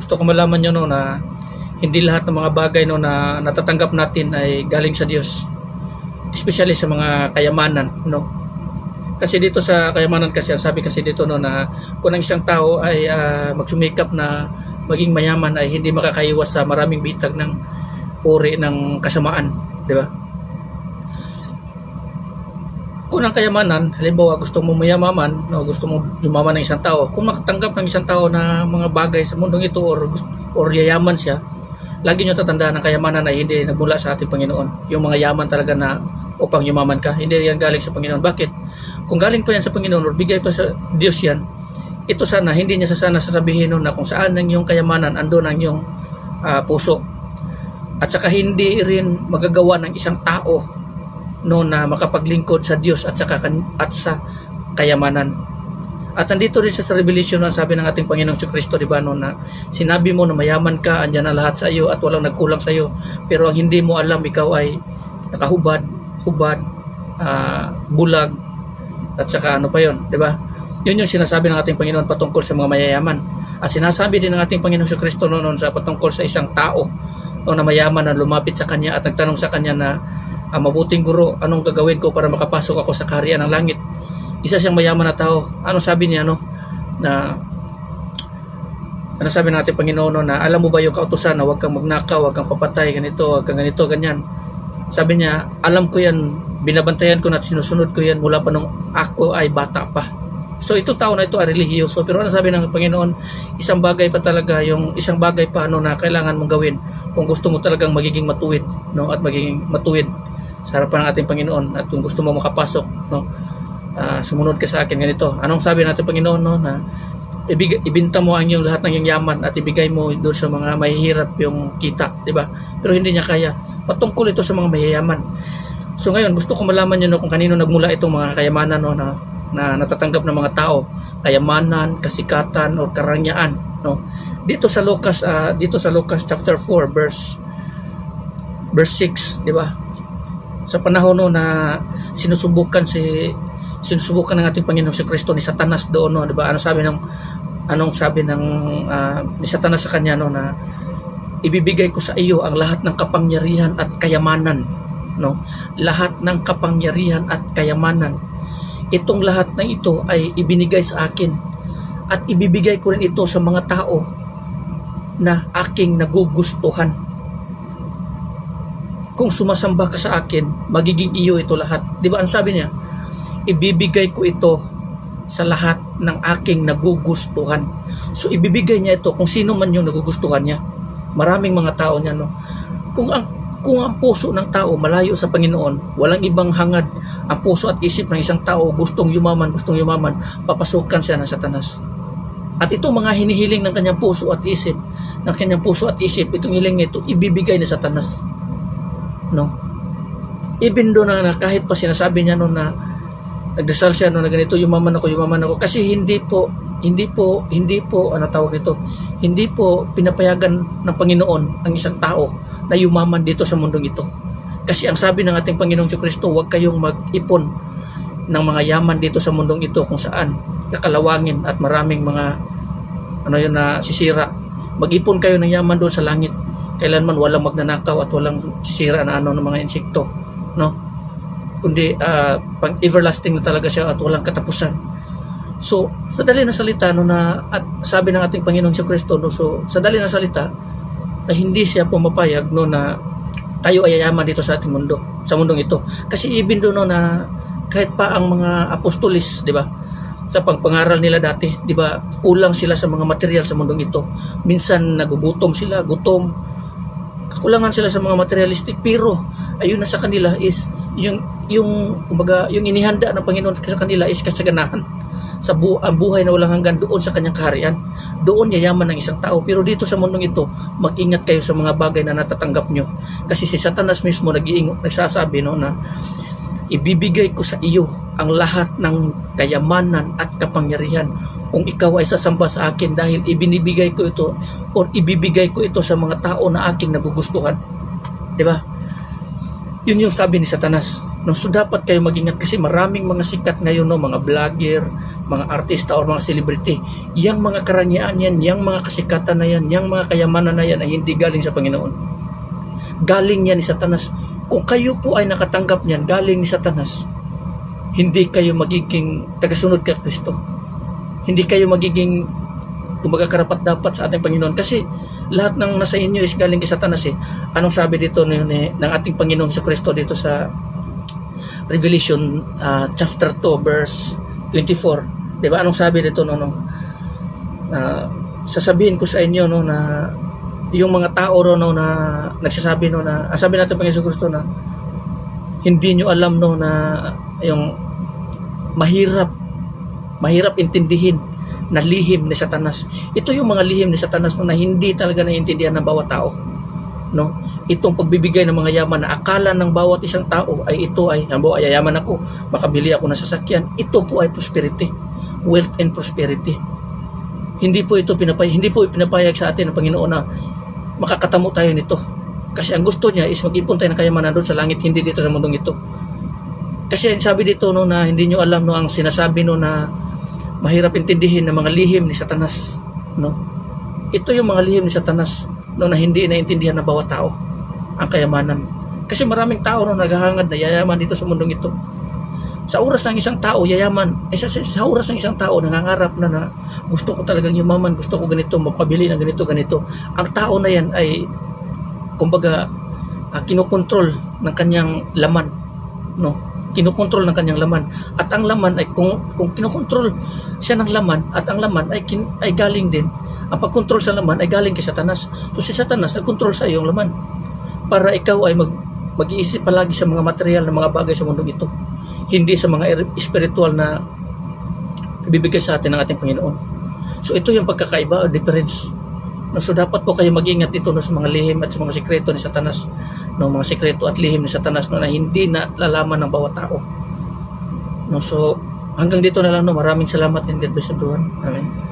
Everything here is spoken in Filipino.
gusto ko malaman nyo no na hindi lahat ng mga bagay no na natatanggap natin ay galing sa Diyos. Especially sa mga kayamanan, no. Kasi dito sa kayamanan kasi sabi kasi dito no na kung ang isang tao ay ah, magsumikap na maging mayaman ay hindi makakaiwas sa maraming bitag ng uri ng kasamaan, di ba? Kung ang kayamanan, halimbawa gusto mo mayamaman, o gusto mo yumaman ng isang tao, kung makatanggap ng isang tao na mga bagay sa mundong ito or, or yayaman siya, lagi nyo tatandaan ang kayamanan ay hindi nagmula sa ating Panginoon. Yung mga yaman talaga na upang yumaman ka, hindi yan galing sa Panginoon. Bakit? Kung galing pa yan sa Panginoon or bigay pa sa Diyos yan, ito sana, hindi niya sa sana sasabihin nun na kung saan ang iyong kayamanan, andun ang iyong ah, puso. At saka hindi rin magagawa ng isang tao no na makapaglingkod sa Diyos at kan- at sa kayamanan. At nandito rin sa Revelation ang sabi ng ating Panginoong si Kristo, di ba, no, na sinabi mo na mayaman ka, andyan na lahat sa iyo at walang nagkulang sa iyo. Pero ang hindi mo alam, ikaw ay nakahubad, hubad, ah, bulag, at saka ano pa yon, di ba? Yun yung sinasabi ng ating Panginoon patungkol sa mga mayayaman. At sinasabi din ng ating Panginoong si Kristo noon sa patungkol sa isang tao no, na mayaman na lumapit sa kanya at nagtanong sa kanya na ah, mabuting guro, anong gagawin ko para makapasok ako sa kaharian ng langit? Isa siyang mayaman na tao. Ano sabi niya no? Na ano sabi ng ating Panginoon no, na alam mo ba yung kautusan na huwag kang magnakaw, huwag kang papatay, ganito, huwag kang ganito, ganyan. Sabi niya, alam ko yan, binabantayan ko na at sinusunod ko yan mula pa nung ako ay bata pa. So ito tao na ito ay relihiyoso pero ano sabi ng Panginoon isang bagay pa talaga yung isang bagay pa ano na kailangan mong gawin kung gusto mo talagang magiging matuwid no at magiging matuwid sa harapan ng ating Panginoon at kung gusto mo makapasok no ah, sumunod ka sa akin ganito. Anong sabi natin Panginoon no na ibig, ibinta mo ang iyong lahat ng iyong yaman at ibigay mo doon sa mga mahihirap yung kita di ba? Pero hindi niya kaya. Patungkol ito sa mga mayayaman. So ngayon gusto ko malaman niyo no kung kanino nagmula itong mga kayamanan no na na natatanggap ng mga tao. Kayamanan kasikatan o karangyaan no? Dito sa Lucas ah, dito sa Lucas chapter 4 verse verse 6 di ba sa panahon no na sinusubukan si sinusubukan ng ating Panginoong si Kristo ni Satanas doon no di ba? Ano sabi ng anong sabi ng ah, ni Satanas sa kanya no na ibibigay ko sa iyo ang lahat ng kapangyarihan at kayamanan no? Lahat ng kapangyarihan at kayamanan. Itong lahat ng ito ay ibinigay sa akin at ibibigay ko rin ito sa mga tao na aking nagugustuhan kung sumasamba ka sa akin magiging iyo ito lahat. Di ba ang sabi niya? Ibibigay ko ito sa lahat ng aking nagugustuhan. So ibibigay niya ito kung sino man yung nagugustuhan niya. Maraming mga tao niya no? Kung ang kung ang puso ng tao malayo sa Panginoon, walang ibang hangad ang puso at isip ng isang tao gustong yumaman, gustong yumaman, papasukan siya ng satanas. At itong mga hinihiling ng kanyang puso at isip, ng kanyang puso at isip, itong hiling nito, ibibigay ni satanas. No? Even doon na, na kahit pa sinasabi niya noon na nagdasal siya no na ganito yumaman ako yumaman ako kasi hindi po hindi po hindi po ano tawag nito? Hindi po pinapayagan ng Panginoon ang isang tao na yumaman dito sa mundong ito. Kasi ang sabi ng ating Panginoong Kristo huwag kayong mag-ipon ng mga yaman dito sa mundong ito kung saan kakalawangin at maraming mga ano yun na sisira mag-ipon kayo ng yaman doon sa langit kailanman walang magnanakaw at walang sisira na ano ng mga insekto no kundi ah, pang everlasting na talaga siya at walang katapusan. So, sa dali na salita no na at sabi ng ating Panginoong si Kristo no so sa dali na salita ay hindi siya pumapayag no na tayo ay yayaman dito sa ating mundo, sa mundong ito. Kasi even do no na kahit pa ang mga apostolis, di ba? Sa pagpangaral nila dati, di ba? Kulang sila sa mga material sa mundong ito. Minsan nagugutom sila, gutom, kakulangan sila sa mga materialistic pero ayun na sa kanila is yung yung kumbaga yung inihanda ng Panginoon sa kanila is kasaganahan sa bu ang buhay na walang hanggan doon sa kanyang kaharian. Doon yayaman ng isang tao. Pero dito sa mundong ito mag-ingat kayo sa mga bagay na natatanggap nyo. Kasi si Satanas mismo nag-iingot nagsasabi no na ibibigay ko sa iyo ang lahat ng kayamanan at kapangyarihan kung ikaw ay sasamba sa akin dahil ibinibigay ko ito o ibibigay ko ito sa mga tao na aking nagugustuhan. Di ba? Yun yung sabi ni Satanas. No, so dapat kayo magingat kasi maraming mga sikat ngayon, no, mga vlogger, mga artista o mga celebrity. Yang mga karangyaan yan, yang mga kasikatan na yan, yang mga kayamanan na yan ay hindi galing sa Panginoon. Galing yan ni Satanas. Kung kayo po ay nakatanggap niyan, galing ni Satanas, hindi kayo magiging tagasunod kay Kristo. Hindi kayo magiging kumbaga karapat dapat sa ating Panginoon kasi lahat ng nasa inyo is galing kay Satanas eh. Anong sabi dito ni, ni, ng ating Panginoon sa Kristo dito sa Revelation ah, chapter 2 verse 24. 'Di ba? Anong sabi dito no no? Ah, sasabihin ko sa inyo no na yung mga tao ro no na nagsasabi no na ang sabi natin Panginoon Kristo na hindi nyo alam no na yung mahirap mahirap intindihin na lihim ni Satanas. Ito yung mga lihim ni Satanas no, na hindi talaga naiintindihan ng bawat tao. No? Itong pagbibigay ng mga yaman na akala ng bawat isang tao ay ito ay, halimbawa, yayaman ako, makabili ako ng sasakyan. Ito po ay prosperity. Wealth and prosperity. Hindi po ito pinapayag, hindi po pinapayag sa atin ng Panginoon na makakatamo tayo nito. Kasi ang gusto niya is mag-ipon tayo ng kayamanan doon sa langit, hindi dito sa mundong ito. Kasi sabi dito no na hindi nyo alam no ang sinasabi no na mahirap intindihin ng mga lihim ni Satanas, no? Ito yung mga lihim ni Satanas no na hindi naintindihan ng bawat tao ang kayamanan. Kasi maraming tao no naghahangad na yayaman dito sa mundong ito. Sa oras ng isang tao yayaman, eh, sa, sa oras ng isang tao nangangarap na na gusto ko talagang yumaman, gusto ko ganito, mapabili ng ganito, ganito. Ang tao na yan ay kumbaga ah, kinokontrol ng kanyang laman, no? Kinokontrol ng kanyang laman. At ang laman ay kung kung kinokontrol siya ng laman at ang laman ay kin, ay galing din ang pagkontrol sa laman ay galing kay Satanas. So si Satanas nagkontrol sa iyong laman para ikaw ay mag mag-iisip palagi sa mga material na mga bagay sa mundong ito. Hindi sa mga er- spiritual na ibibigay sa atin ng ating Panginoon. So ito yung pagkakaiba o difference. No, so dapat po kayo mag-ingat dito no, sa mga lihim at sa mga sikreto ni Satanas. No, mga sikreto at lihim ni Satanas no, na hindi na lalaman ng bawat tao. No, so hanggang dito na lang no. Maraming salamat and God bless everyone. Amen.